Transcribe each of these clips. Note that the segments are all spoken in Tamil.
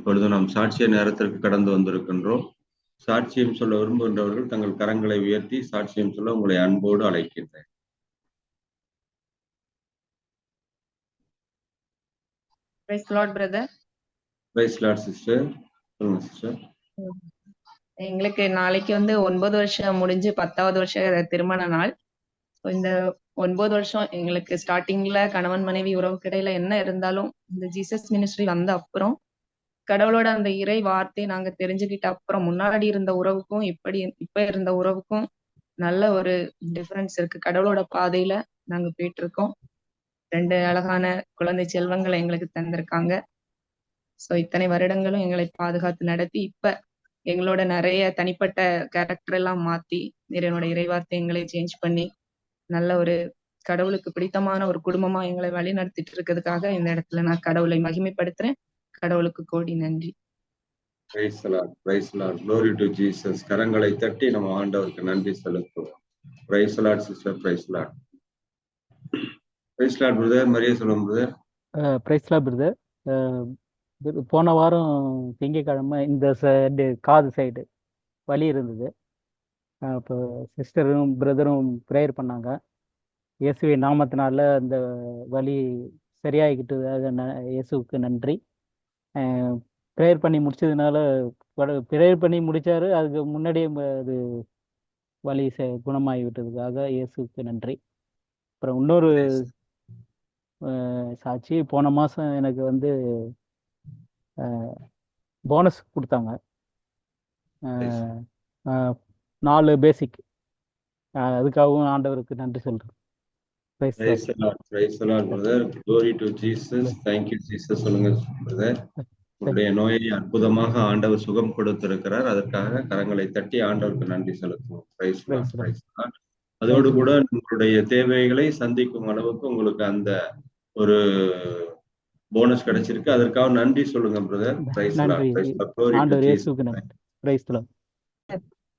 இப்பொழுது நாம் சாட்சிய நேரத்திற்கு கடந்து வந்திருக்கின்றோம். சாட்சியம் சொல்ல விரும்புகின்றவர்கள் தங்கள் கரங்களை உயர்த்தி சாட்சியம் சொல்ல உங்களை அன்போடு அழைக்கின்றேன். Lord, brother. Praise Lord sister சொல்லுங்க சிஸ்டர் எங்களுக்கு நாளைக்கு வந்து ஒன்பது வருஷம் முடிஞ்சு பத்தாவது வருஷம் திருமண நாள். இந்த ஒன்பது வருஷம் எங்களுக்கு ஸ்டார்டிங்ல கணவன் மனைவி உறவுக்கு இடையில என்ன இருந்தாலும் இந்த ஜீசஸ் மினிஸ்ட்ரி வந்த அப்புறம் கடவுளோட அந்த இறை வார்த்தை நாங்க தெரிஞ்சுக்கிட்ட அப்புறம் முன்னாடி இருந்த உறவுக்கும் இப்படி இப்ப இருந்த உறவுக்கும் நல்ல ஒரு டிஃபரன்ஸ் இருக்கு. கடவுளோட பாதையில நாங்க போயிட்டு இருக்கோம் ரெண்டு அழகான குழந்தை செல்வங்களை எங்களுக்கு தந்திருக்காங்க. சோ இத்தனை வருடங்களும் எங்களை பாதுகாத்து நடத்தி இப்ப எங்களோட நிறைய தனிப்பட்ட கேரக்டர் எல்லாம் மாத்தி இறைவனோட இறைவார்த்தை எங்களை சேஞ்ச் பண்ணி நல்ல ஒரு கடவுளுக்கு பிடித்தமான ஒரு குடும்பமா எங்களை வழி நடத்திட்டு இருக்கிறதுக்காக இந்த இடத்துல நான் கடவுளை மகிமைப்படுத்துறேன். கடவுளுக்கு கோடி நன்றி. Praise praise glory to Jesus கரங்களை தட்டி நம்ம ஆண்டவருக்கு நன்றி செலுத்துவோம். Praise Lord sister praise Lord praise Lord brother Maria சொல்லுங்க பிரதர் பிரதர் போன வாரம் திங்கக்கிழமை இந்த சைடு காது சைடு வலி இருந்தது. அப்போ சிஸ்டரும் பிரதரும் ப்ரேயர் பண்ணாங்க. இயேசுவை நாமத்தினால அந்த வலி சரியாகிக்கிட்டு இயேசுவுக்கு நன்றி. ப்ரேயர் பண்ணி முடிச்சதுனால ப்ரேயர் பண்ணி முடிச்சாரு. அதுக்கு முன்னாடியே அது வலி ச குணமாகி விட்டதுக்காக இயேசுவுக்கு நன்றி. அப்புறம் இன்னொரு சாட்சி போன மாதம் எனக்கு வந்து போனஸ் கொடுத்தாங்க. நாலு பேசிக் அதுக்காகவும் ஆண்டவருக்கு நன்றி சொல்றேன். Praise the Lord. Jesus thank you Jesus சொல்லுங்க பிரதர் உங்களுடைய நோயை அற்புதமாக ஆண்டவர் சுகம் கொடுத்திருக்கிறார். அதற்காக கரங்களை தட்டி ஆண்டவருக்கு நன்றி செலுத்துவோம். Praise Praise the Lord. Praise அதோடு கூட உங்களுடைய தேவைகளை சந்திக்கும் அளவுக்கு உங்களுக்கு அந்த ஒரு போனஸ் கிடைச்சிருக்கு. அதற்காக நன்றி சொல்லுங்க பிரதர் பிரைஸ் பிரைஸ்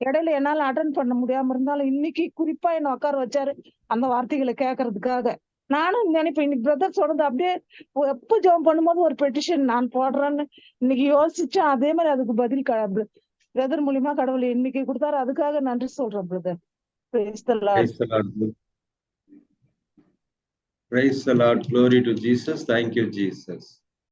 இடையில என்னால அட்டன் பண்ண முடியாம இருந்தாலும் இன்னைக்கு குறிப்பா என்ன உட்கார வச்சாரு அந்த வார்த்தைகளை கேட்கறதுக்காக நானும் நினைப்பேன் இன்னைக்கு பிரதர் சொல்றது அப்படியே எப்போ எப்ப ஜெபம் பண்ணும்போது ஒரு பெட்டிஷன் நான் போடுறேன்னு இன்னைக்கு யோசிச்சேன் அதே மாதிரி அதுக்கு பதில் பிரதர் மூலியமா கடவுள் இன்னைக்கு கொடுத்தாரு அதுக்காக நன்றி சொல்றேன் brother Praise Praise the Lord. Glory to Jesus. Thank you, Jesus.